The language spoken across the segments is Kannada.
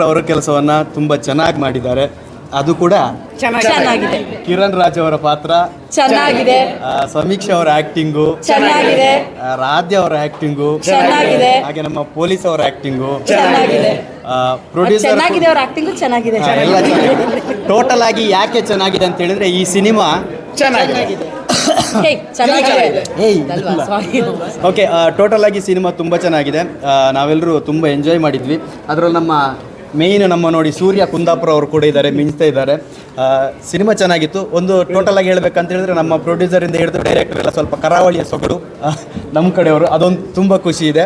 ಡೈರೆಕ್ಟರ್ ಅವರ ಕೆಲಸವನ್ನ ತುಂಬಾ ಚೆನ್ನಾಗಿ ಮಾಡಿದ್ದಾರೆ. ಅದು ಕೂಡ ಚೆನ್ನಾಗಿದೆ. ಕಿರಣ್ ರಾಜ್ ಅವರ ಪಾತ್ರ. ಚೆನ್ನಾಗಿದೆ. ಸಮೀಕ್ಷಾ ಅವರ ಆಕ್ಟಿಂಗು ಚೆನ್ನಾಗಿದೆ. ರಾಧ್ಯ ಅವರ ಆಕ್ಟಿಂಗು ಚೆನ್ನಾಗಿದೆ. ಹಾಗೆ ನಮ್ಮ ಪೊಲೀಸ್ ಅವರ ಆಕ್ಟಿಂಗು ಚೆನ್ನಾಗಿದೆ. ಪ್ರೊಡ್ಯೂಸರ್ ಚೆನ್ನಾಗಿದೆ ಅವ್ರ ಆಕ್ಟಿಂಗು ಚೆನ್ನಾಗಿದೆ. ಎಲ್ಲ ಚೆನ್ನಾಗಿದೆ. ಟೋಟಲ್ ಆಗಿ ಯಾಕೆ ಚೆನ್ನಾಗಿದೆ ಅಂತ ಹೇಳಿದ್ರೆ ಈ ಸಿನಿಮಾ ಚೆನ್ನಾಗಿದೆ. ಓಕೆ ಟೋಟಲ್ ಆಗಿ ಸಿನಿಮಾ ತುಂಬಾ ಚೆನ್ನಾಗಿದೆ. ನಾವೆಲ್ಲರೂ ತುಂಬಾ ಎಂಜಾಯ್ ಮಾಡಿದ್ವಿ. ಅದರಲ್ಲಿ ನಮ್ಮ ಮೇಯ್ನ್ ನಮ್ಮ ನೋಡಿ ಸೂರ್ಯ ಕುಂದಾಪುರ ಅವರು ಕೂಡ ಇದ್ದಾರೆ ಮಿಂಚ್ತಾ ಇದ್ದಾರೆ. ಸಿನಿಮಾ ಚೆನ್ನಾಗಿತ್ತು. ಒಂದು ಟೋಟಲ್ ಆಗಿ ಹೇಳ್ಬೇಕಂತ ಹೇಳಿದ್ರೆ ನಮ್ಮ ಪ್ರೊಡ್ಯೂಸರಿಂದ ಹಿಡಿದು ಡೈರೆಕ್ಟರ್ ಎಲ್ಲ ಸ್ವಲ್ಪ ಕರಾವಳಿಯ ಸೊಗಡು ನಮ್ಮ ಕಡೆಯವರು ಅದೊಂದು ತುಂಬ ಖುಷಿ ಇದೆ.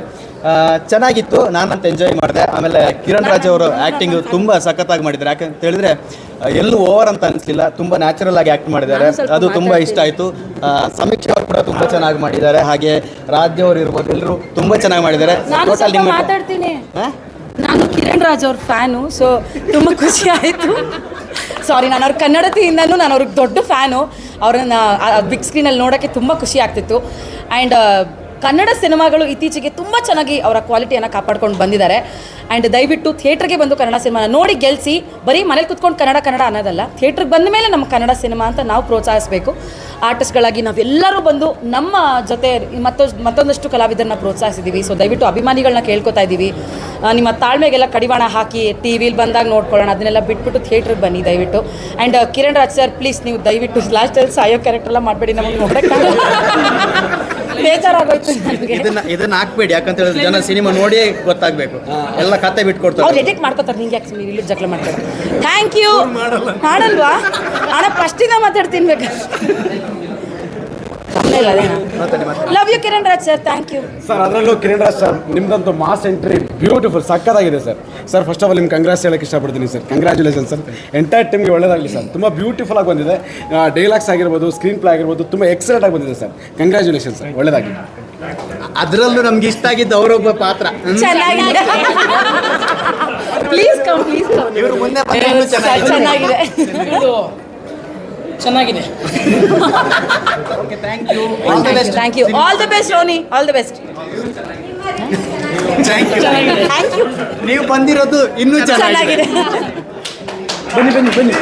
ಚೆನ್ನಾಗಿತ್ತು ನಾನಂತ ಎಂಜಾಯ್ ಮಾಡಿದೆ. ಆಮೇಲೆ ಕಿರಣ್ ರಾಜ್ ಅವರು ಆ್ಯಕ್ಟಿಂಗ್ ತುಂಬ ಸಖತ್ತಾಗಿ ಮಾಡಿದ್ದಾರೆ. ಯಾಕಂತ ಹೇಳಿದ್ರೆ ಎಲ್ಲೂ ಓವರ್ ಅಂತ ಅನಿಸ್ಲಿಲ್ಲ. ತುಂಬ ನ್ಯಾಚುರಲ್ ಆಗಿ ಆ್ಯಕ್ಟ್ ಮಾಡಿದ್ದಾರೆ. ಅದು ತುಂಬ ಇಷ್ಟ ಆಯಿತು. ಸಮೀಕ್ಷೆ ಅವರು ಕೂಡ ತುಂಬ ಚೆನ್ನಾಗಿ ಮಾಡಿದ್ದಾರೆ. ಹಾಗೆ ರಾಜ್ಯ ಅವರು ಇರ್ಬೋದು ಎಲ್ಲರೂ ತುಂಬ ಚೆನ್ನಾಗಿ ಮಾಡಿದ್ದಾರೆ. ಟೋಟಲ್ ನಿಮ್ಮ? ನಾನು ಕಿರಣ್ ರಾಜ್ ಅವ್ರ ಫ್ಯಾನು ಸೊ ತುಂಬ ಖುಷಿ ಆಯಿತು. ಸಾರಿ ನಾನು ಅವ್ರ ಕನ್ನಡತಿಯಿಂದನೂ ನಾನು ಅವ್ರಿಗೆ ದೊಡ್ಡ ಫ್ಯಾನು. ಅವ್ರನ್ನ ಬಿಗ್ ಸ್ಕ್ರೀನಲ್ಲಿ ನೋಡೋಕ್ಕೆ ತುಂಬ ಖುಷಿ ಆಗ್ತಿತ್ತು. ಆ್ಯಂಡ್ ಕನ್ನಡ ಸಿನಿಮಾಗಳು ಇತ್ತೀಚೆಗೆ ತುಂಬ ಚೆನ್ನಾಗಿ ಅವರ ಕ್ವಾಲಿಟಿಯನ್ನು ಕಾಪಾಡ್ಕೊಂಡು ಬಂದಿದ್ದಾರೆ. ಆ್ಯಂಡ್ ದಯವಿಟ್ಟು ಥಿಯೇಟ್ರಿಗೆ ಬಂದು ಕನ್ನಡ ಸಿನಿಮಾನ ನೋಡಿ ಗೆಲ್ಲಿಸಿ ಬರೀ ಮನೇಲಿ ಕುತ್ಕೊಂಡು ಕನ್ನಡ ಕನ್ನಡ ಅನ್ನೋದಲ್ಲ, ಥಿಯೇಟ್ರಿಗೆ ಬಂದ ಮೇಲೆ ನಮ್ಮ ಕನ್ನಡ ಸಿನಿಮಾ ಅಂತ ನಾವು ಪ್ರೋತ್ಸಾಹಿಸಬೇಕು. ಆರ್ಟಿಸ್ಟ್ಗಳಾಗಿ ನಾವೆಲ್ಲರೂ ಬಂದು ನಮ್ಮ ಜೊತೆ ಮತ್ತೊಂದು ಮತ್ತೊಂದಷ್ಟು ಕಲಾವಿದರನ್ನ ಪ್ರೋತ್ಸಾಹಿಸಿದ್ದೀವಿ ಸೊ ದಯವಿಟ್ಟು ಅಭಿಮಾನಿಗಳನ್ನ ಕೇಳ್ಕೊತಾ ಇದ್ದೀವಿ ನಿಮ್ಮ ತಾಳ್ಮೆಗೆಲ್ಲ ಕಡಿವಾಣ ಹಾಕಿ, ಟಿ ವಿಲಿ ಬಂದಾಗ ನೋಡ್ಕೊಳ್ಳೋಣ, ಅದನ್ನೆಲ್ಲ ಬಿಟ್ಬಿಟ್ಟು ಥಿಯೇಟ್ರಿಗೆ ಬನ್ನಿ ದಯವಿಟ್ಟು. And Kiran Raj sir please ನೀವು ದಯವಿಟ್ಟು ಲಾಸ್ಟಲ್ಲಿ ಸಾಯೋ ಕ್ಯಾರೆಕ್ಟರ್ ಎಲ್ಲ ಮಾಡಬೇಡಿ, ನಮಗೆ ನೋಡೋಕ್ಕೆ ಬೇಜಾರಾಗೋಯ್ತು ನನಗೆ. ಇದನ್ನ ಇದನ್ನ ಹಾಕ್ಬೇಡಿ ಯಾಕಂತ ಹೇಳಿದ್ರೆ ಜನ ಸಿನಿಮಾ ನೋಡಿ ಗೊತ್ತಾಗಬೇಕು. ಎಲ್ಲ ಕತೆ ಅವ್ರು ಬಿಟ್ಕೊಡ್ತಾರೆ ಎಡಿಟ್ ಮಾಡ್ಕೋತಾರೆ ನಿಂಗೆ ಯಾಕೆ ಸುಮ್ಮನೆ ಇಲ್ಲಿ ಜಗಳ ಮಾಡ್ತಾರೆ ಥ್ಯಾಂಕ್ ಯು ಮಾಡಲ್ವಾ? ಹಣ ಫಸ್ಟಿಂದ ಮಾತಾಡ್ತೀನಿ ಬೇಕಾ love you Kiran Raj sir thank you sir ಅದರಲ್ಲೂ ಕಿರಣ್ ರಾಜ್ ಸರ್ ನಿಮ್ದಂತೂ ಮಾಸ್ ಎಂಟ್ರಿ ಬ್ಯೂಟಿಫುಲ್ ಸಕ್ಕತ್ತಾಗಿದೆ sir sir first of all ನಿಮ್ಗೆ ಕಂಗ್ರಾಸ್ ಹೇಳಕ್ಕೆ ಇಷ್ಟಪಡ್ತೀನಿ ಸರ್ ಕಂಗ್ರ್ಯಾಚುಲೇಷನ್ ಸರ್ ಎಂಟೈರ್ ಟೀಮ್ಗೆ ಒಳ್ಳೇದಾಗಲಿ ಸರ್ ತುಂಬ ಬ್ಯೂಟಿಫುಲ್ ಆಗಿ ಬಂದಿದೆ. ಡೈಲಾಗ್ಸ್ ಆಗಿರ್ಬೋದು ಸ್ಕ್ರೀನ್ ಪ್ಲೇ ಆಗಿರ್ಬೋದು ತುಂಬ ಎಕ್ಸಲೆಂಟ್ ಆಗಿ ಬಂದಿದೆ ಸರ್ ಕಂಗ್ರ್ಯಾಚುಲೇಷನ್ ಸರ್ ಒಳ್ಳೇದಾಗಿ ಅದರಲ್ಲೂ ನಮ್ಗೆ ಇಷ್ಟ ಆಗಿದ್ದು ಅವರೊಬ್ಬ ಪಾತ್ರ. ಚೆನ್ನಾಗಿದೆ. ಪ್ಲೀಸ್ ಕಮ್ ಪ್ಲೀಸ್ ಕಮ್ ಇವರು ಮುಂದೆ ಬಂದ್ರೆ ಚೆನ್ನಾಗಿದೆ. Thank you All the best thank you all the best Ronnie all the best Thank thank you ನೀವು ಬಂದಿರೋದು ಇನ್ನೂ ಚೆನ್ನಾಗಿದೆ. ಚೆನ್ನಾಗಿದೆ. ಬನ್ನಿ ಬನ್ನಿ ಬನ್ನಿ.